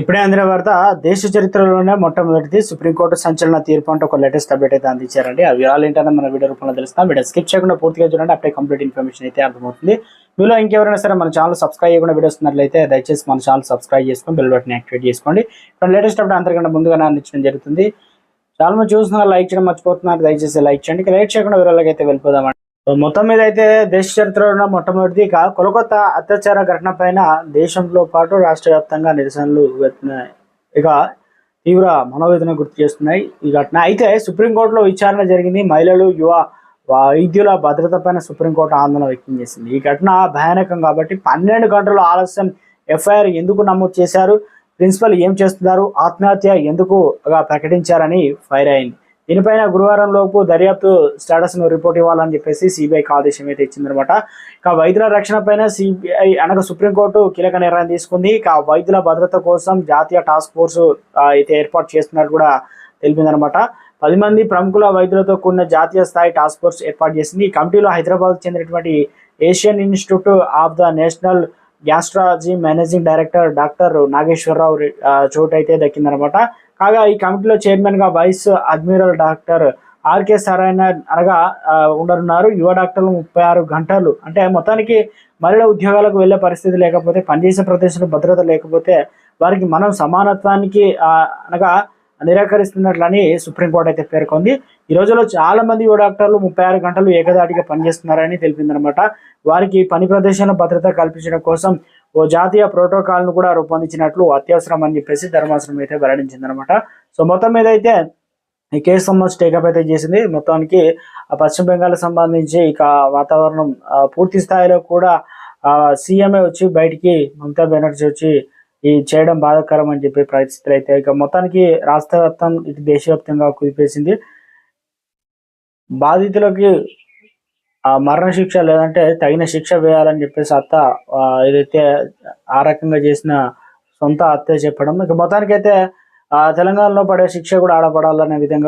ఇప్పుడే అందిన వార్త దేశ చరిత్రలోనే మొట్టమొదటిది సుప్రీంకోర్టు సంచలన తీర్పు అంటే ఒక లేటెస్ట్ అప్డేట్ అయితే అందించారండి. ఆ వివరాలు ఏంటనే మన వీడియో రూపంలో తెలుస్తాం. వీడియో స్కిప్ చేయకుండా పూర్తిగా చూడండి అప్పుడే కంప్లీట్ ఇన్ఫర్మేషన్ అయితే అర్థమవుతుంది. మీలో ఇంకెవరైనా సరే మన ఛానల్ సబ్స్క్రైబ్ చేయకుండా వీడియోస్ దయచేసి మన ఛానల్ సబ్స్క్రైబ్ చేసుకొని బెల్ బటన్ యాక్టివేట్ చేసుకోండి. ఇప్పుడు లేటెస్ట్ అప్డేట్ అంతకంటే ముందుగానే అందించడం జరుగుతుంది. చాలా మంది చూస్తున్నారు లైక్ చేయడం మర్చిపోతున్నారు. దయచేసి లైక్ చేయండి. లైక్ చేయకుండా వివరాలకి అయితే వెళ్ళిపోదాం మొత్తం మీద అయితే దేశ చరిత్రలో ఉన్న మొట్టమొదటిది ఇక అత్యాచార ఘటన పైన దేశంలో పాటు రాష్ట్ర వ్యాప్తంగా నిరసనలు వెళ్తున్నాయి ఇక తీవ్ర మనోవేదన గుర్తు చేస్తున్నాయి ఈ ఘటన. అయితే సుప్రీంకోర్టులో విచారణ జరిగింది. మహిళలు యువ వైద్యుల భద్రత పైన సుప్రీంకోర్టు ఆందోళన వ్యక్తం చేసింది. ఈ ఘటన భయానకం కాబట్టి పన్నెండు గంటల ఆలస్యం ఎఫ్ఐఆర్ ఎందుకు నమోదు చేశారు? ప్రిన్సిపల్ ఏం చేస్తున్నారు? ఆత్మహత్య ఎందుకు ప్రకటించారని ఫైర్ అయింది. దీనిపైన గురువారం లోపు దర్యాప్తు స్టేటస్ను రిపోర్ట్ ఇవ్వాలని చెప్పేసి సిబిఐకి ఆదేశం అయితే ఇచ్చిందనమాట. ఇక వైద్యుల రక్షణ పైన సిబిఐ అనగా సుప్రీంకోర్టు కీలక నిర్ణయం తీసుకుంది. ఇక వైద్యుల భద్రత కోసం జాతీయ టాస్క్ ఫోర్స్ అయితే ఏర్పాటు చేస్తున్నట్టు కూడా తెలిపిందనమాట. పది మంది ప్రముఖుల వైద్యులతో కూడిన జాతీయ స్థాయి టాస్క్ ఫోర్స్ ఏర్పాటు చేసింది. ఈ కమిటీలో హైదరాబాద్ చెందినటువంటి Asian institute of the national gastrology managing director doctor Nageswararao చోటు అయితే దక్కిందనమాట. కాగా ఈ కమిటీలో చైర్మన్గా vice admiral doctor RK Narayana అనగా ఉండనున్నారు. యువ డాక్టర్లు ముప్పై ఆరు గంటలు. అంటే మొత్తానికి మహిళల ఉద్యోగాలకు వెళ్ళే పరిస్థితి లేకపోతే పనిచేసే ప్రదేశంలో భద్రత లేకపోతే వారికి మనం సమానత్వానికి అనగా నిరాకరిస్తున్నట్లని సుప్రీంకోర్టు అయితే పేర్కొంది. ఈ రోజుల్లో చాలా మంది యువ డాక్టర్లు ముప్పై ఆరు గంటలు ఏకదాటిగా పనిచేస్తున్నారని తెలిపిందనమాట. వారికి పని ప్రదేశంలో భద్రత కల్పించడం కోసం ఓ జాతీయ ప్రోటోకాల్ను కూడా రూపొందించినట్లు అత్యవసరం అని చెప్పేసి ధర్మాసనం అయితే వెల్లడించిందనమాట. సో మొత్తం మీద అయితే ఈ కేసు సంబంధించి టేకప్ అయితే చేసింది. మొత్తానికి పశ్చిమ బెంగాల్ సంబంధించి ఇక వాతావరణం పూర్తి స్థాయిలో కూడా సీఎంఏ వచ్చి బయటికి మమతా బెనర్జీ వచ్చి ఈ చేయడం బాధాకరం అని చెప్పే పరిస్థితులు అయితే ఇక మొత్తానికి రాష్ట్ర వ్యాప్తం ఇటు దేశవ్యాప్తంగా కుదిపేసింది. బాధితులకి ఆ మరణ శిక్ష లేదంటే తగిన శిక్ష వేయాలని చెప్పేసి అత్త ఏదైతే ఆ రకంగా చేసిన సొంత అత్తే చెప్పడం ఇక మొత్తానికైతే ఆ తెలంగాణలో పడే శిక్ష కూడా ఆడపడాలనే విధంగా